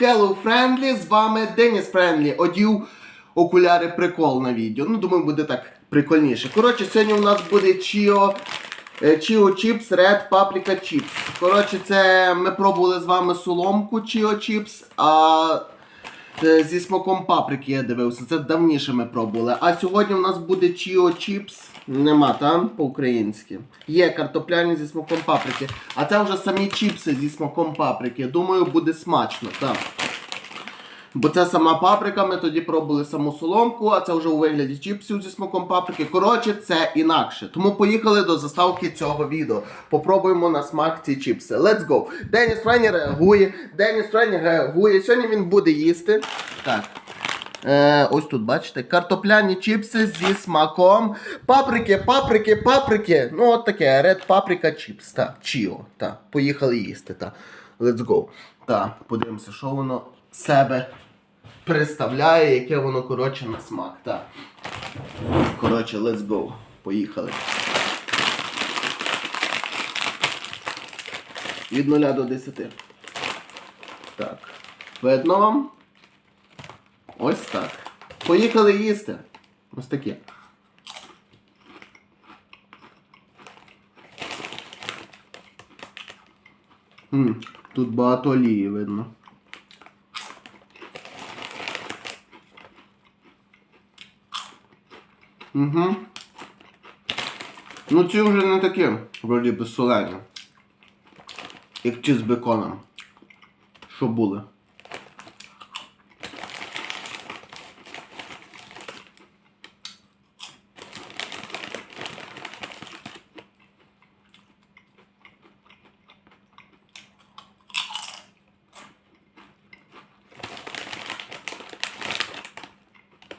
Hello Friendly, з вами Деніс Френдлі. Одів окуляри прикол на відео. Ну, думаю, буде так прикольніше. Коротше, сьогодні у нас буде Чіо. Чіо Чіпс Red Paprika Chips. Коротше, це ми пробували з вами соломку Чіо Чіпс, а е, зі смаком паприки я дивився. Це давніше ми пробували. А сьогодні у нас буде Чіо Чіпс. Нема там по-українськи. Є картопляні зі смаком паприки. А це вже самі чіпси зі смаком паприки. Думаю, буде смачно. так. Бо це сама паприка, ми тоді пробували саму соломку, а це вже у вигляді чіпсів зі смаком паприки. Коротше, це інакше. Тому поїхали до заставки цього відео. Попробуємо на смак ці чіпси. Let's go! Деніс Френі реагує. Деніс Френі реагує. Сьогодні він буде їсти. Так. Е, ось тут, бачите, картопляні чіпси зі смаком. Паприки, паприки, паприки. Ну, от таке, Red Paprika Chips. Так, Чіо. Так, поїхали їсти. Так. Let's go. Так, подивимося, що воно себе представляє, яке воно, коротше, на смак. Так. Коротше, let's go. Поїхали. Від 0 до 10. Так. Видно вам? Ось так. Поїхали їсти. Ось таке. Тут багато олії видно. Угу. Ну ці вже не такі, вроді би солені. Як ті з беконом. Що були.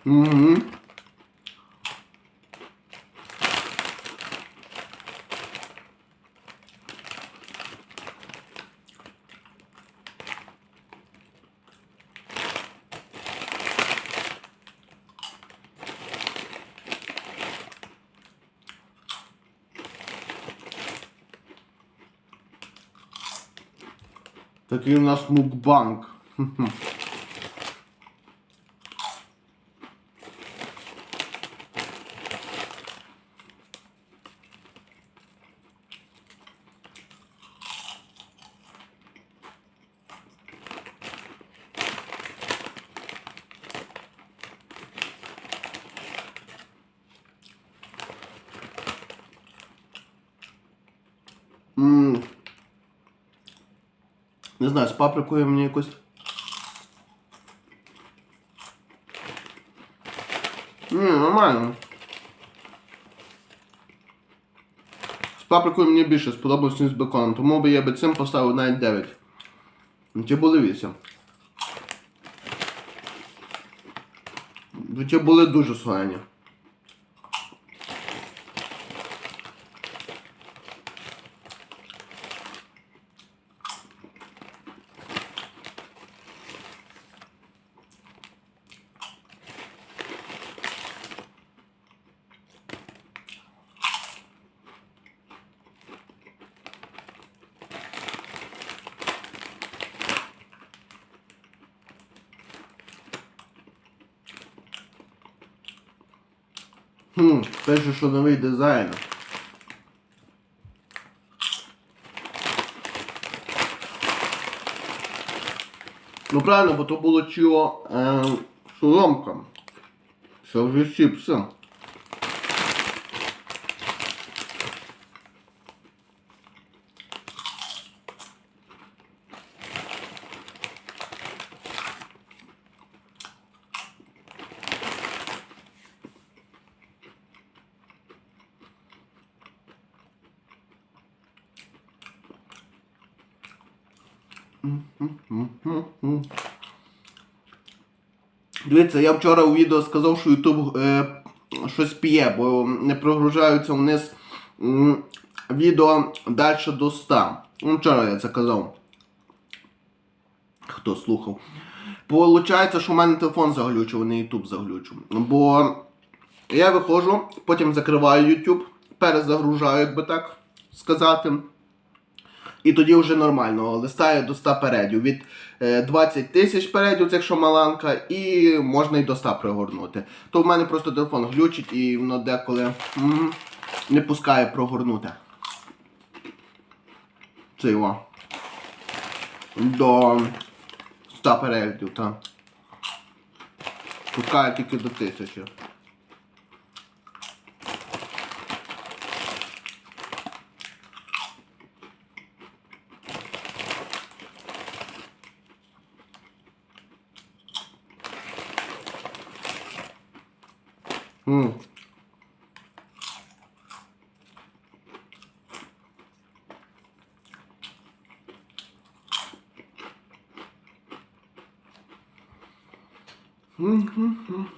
Угу. Такий у нас мукбанк. Хм-хм. Не знаю, з паприкою мені якось. Ні, нормально. З паприкою мені більше сподобався, ніж з беконом, тому би я би цим поставив навіть 9. Ті були 8. Ті були дуже солені. Хм, пише, що новий дизайн. Ну правильно, бо то було чого е, соломка. Це вже чіпси. Дивіться, я вчора у відео сказав, що YouTube е, щось п'є, бо не прогружаються вниз м, відео далі до 100. Ну, Вчора я це казав. Хто слухав. Получається, що в мене телефон заглючив, а не YouTube заглючив. Бо я виходжу, потім закриваю YouTube, перезагружаю, як би так сказати. І тоді вже нормально листає до 100 передів. Від е, 20 тисяч передів, це якщо маланка, і можна й до 100 пригорнути. То в мене просто телефон глючить і воно деколи не пускає прогорнути. Це його. До 100 переглядів, так. Пускає тільки до 1000. М. М-м-м.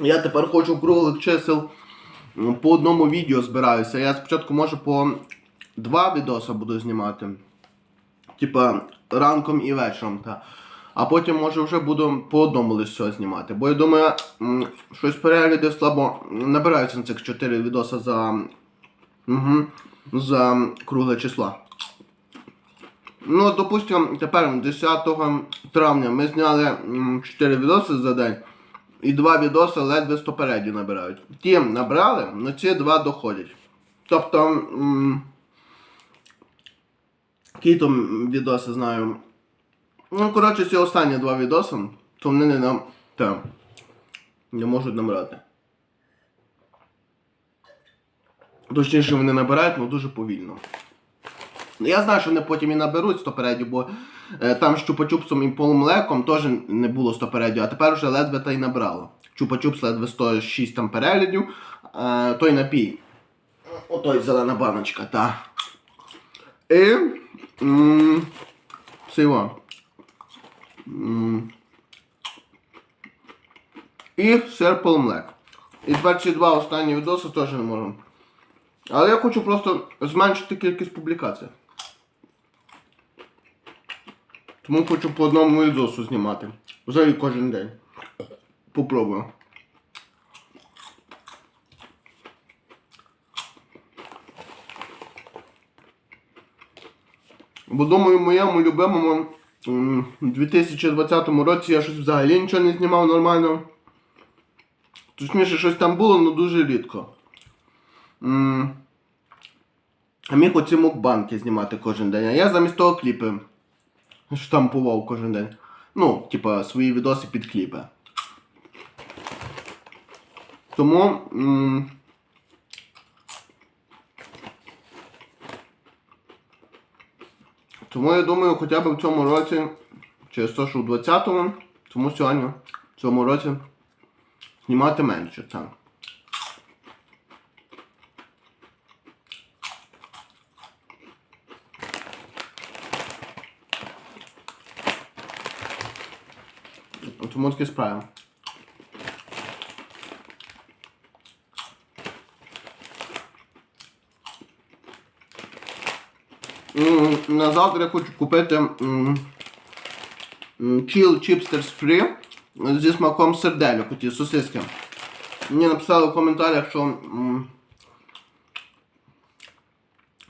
Я тепер хочу круглих чисел по одному відео збираюся. Я спочатку може по два відоси буду знімати. Типа ранком і вечором. Та. А потім може вже буду по одному лише знімати. Бо я думаю, щось перегляди слабо набираються на цих 4 відоси за, угу, за кругле число. Ну, допустим, тепер 10 травня ми зняли 4 відоси за день. І два відоси ледве 100 переді набирають. Ті набрали, але ці два доходять. Тобто. Які там відоси знаю. Ну, коротше, ці останні два відоси, то вони не нам. Та, не можуть набрати. Точніше, вони набирають, але дуже повільно. Я знаю, що вони потім і наберуть 100 передів, бо е, там з чупа-чупсом і полумлеком теж не було 100 передів, а тепер вже ледве та й набрало. Чупа-чупс ледве 106 там переглядів, е, той напій. Отой зелена баночка, та. І. М, І сир полумлек. І тепер ці два останні відоси теж не можу. Але я хочу просто зменшити кількість публікацій. Тому хочу по одному відосу знімати. Взагалі кожен день. Попробую. Бо думаю, моєму любимому м, 2020 році я щось взагалі нічого не знімав нормально. Точніше, щось там було, але дуже рідко. А міг оці мукбанки знімати кожен день. А я замість того кліпи штампував кожен день. Ну, типа, свої відоси під кліпи. Тому. м, Тому я думаю, хоча б в цьому році, через те, що в 20-му, тому сьогодні, в цьому році, знімати менше це. Такі справи. На завтра я хочу купити Chill Chipsters Free зі смаком сердельок, ті сосиски. Мені написали в коментарях, що,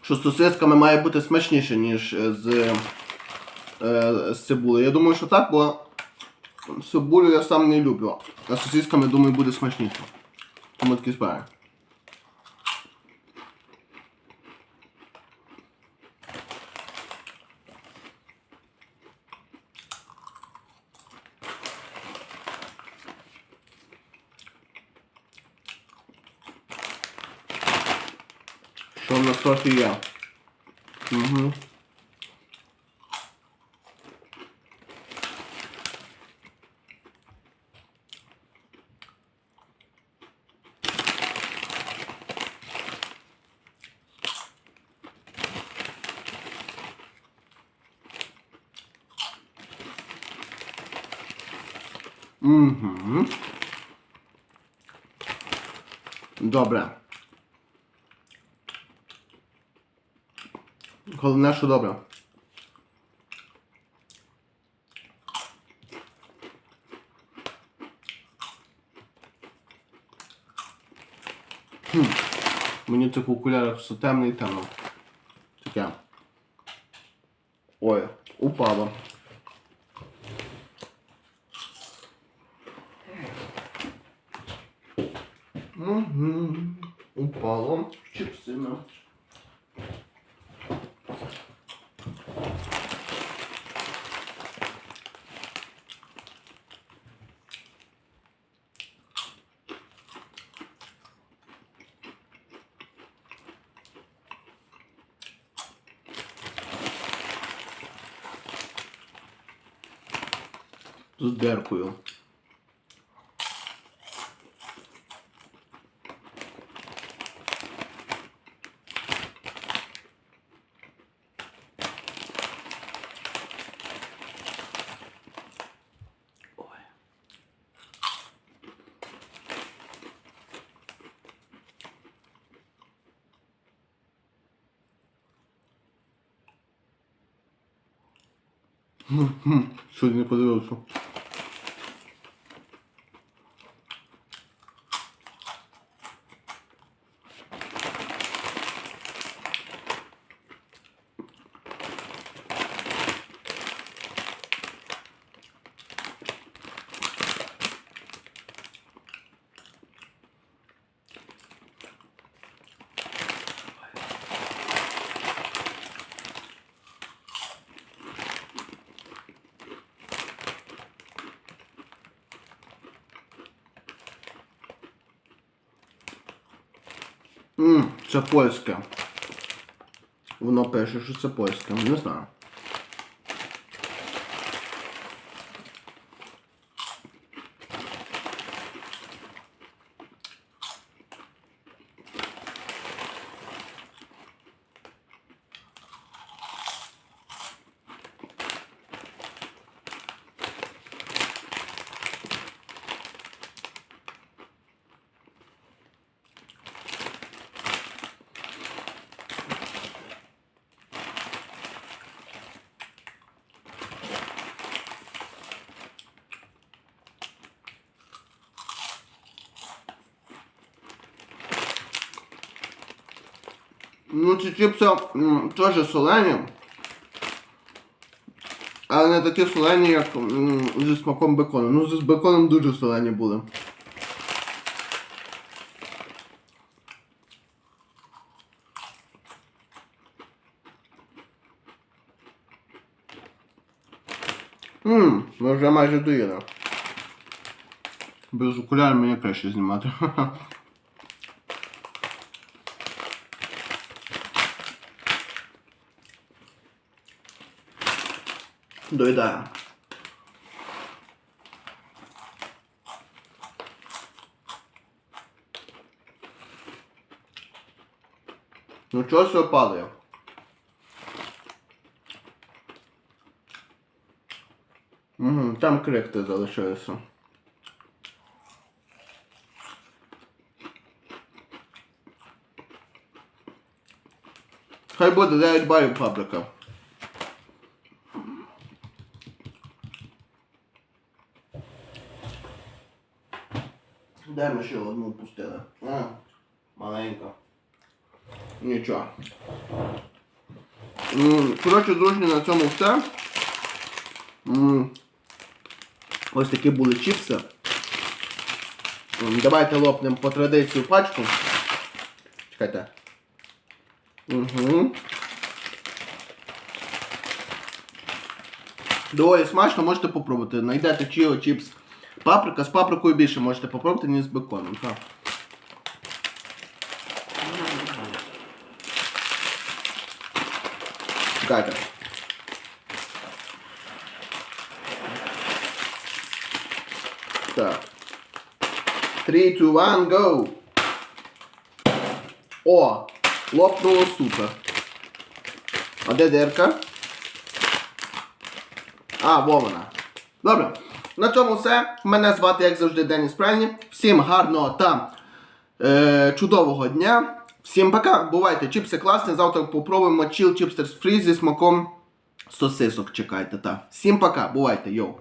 що з сосисками має бути смачніше, ніж е, з, е, з цибулею. Я думаю, що так, бо цибулю я сам не люблю. А сосисками, думаю, буде смачніше. Тому такі справи. Що в нас трохи є. Угу. Угу. Добре. Головне, що добре. Хм. Мені в цих окулярах все темне темно. Таке. Ой, упало. Угу. Упало. Чипсина. З деркою. Що не подивився? Ммм, це польське. Воно пише, що це польське. Не знаю. Ну, ці чипси м, теж солені. Але не такі солені, як м, зі смаком бекону. Ну, з беконом дуже солені були. Ммм, ми вже майже доїли. Без окулярів мені краще знімати. Доїдаю. Ну чого все падає? Угу, там крихти залишилися. Хай буде 9 балів паблика. Дай ми ще одну пустили. А, маленька. Нічого. Коротше, дружні, на цьому все. Ось такі були чіпси. Давайте лопнемо по традиції пачку. Чекайте. Угу. Доволі смачно, можете попробувати. Найдете чіо чіпс. Паприка з паприкою більше можете попробувати, ніж з беконом. Так. Чекайте. Так. 3, 2, 1, go! О! Лопнуло супер. А де дирка? А, во вона. Добре. На цьому все. Мене звати, як завжди, Деніс Пральні. Всім гарного та е, чудового дня. Всім пока. Бувайте, чіпси класні. Завтра попробуємо чіл чіпстер фрі зі смаком сосисок. Чекайте, та. Всім пока, бувайте, йоу.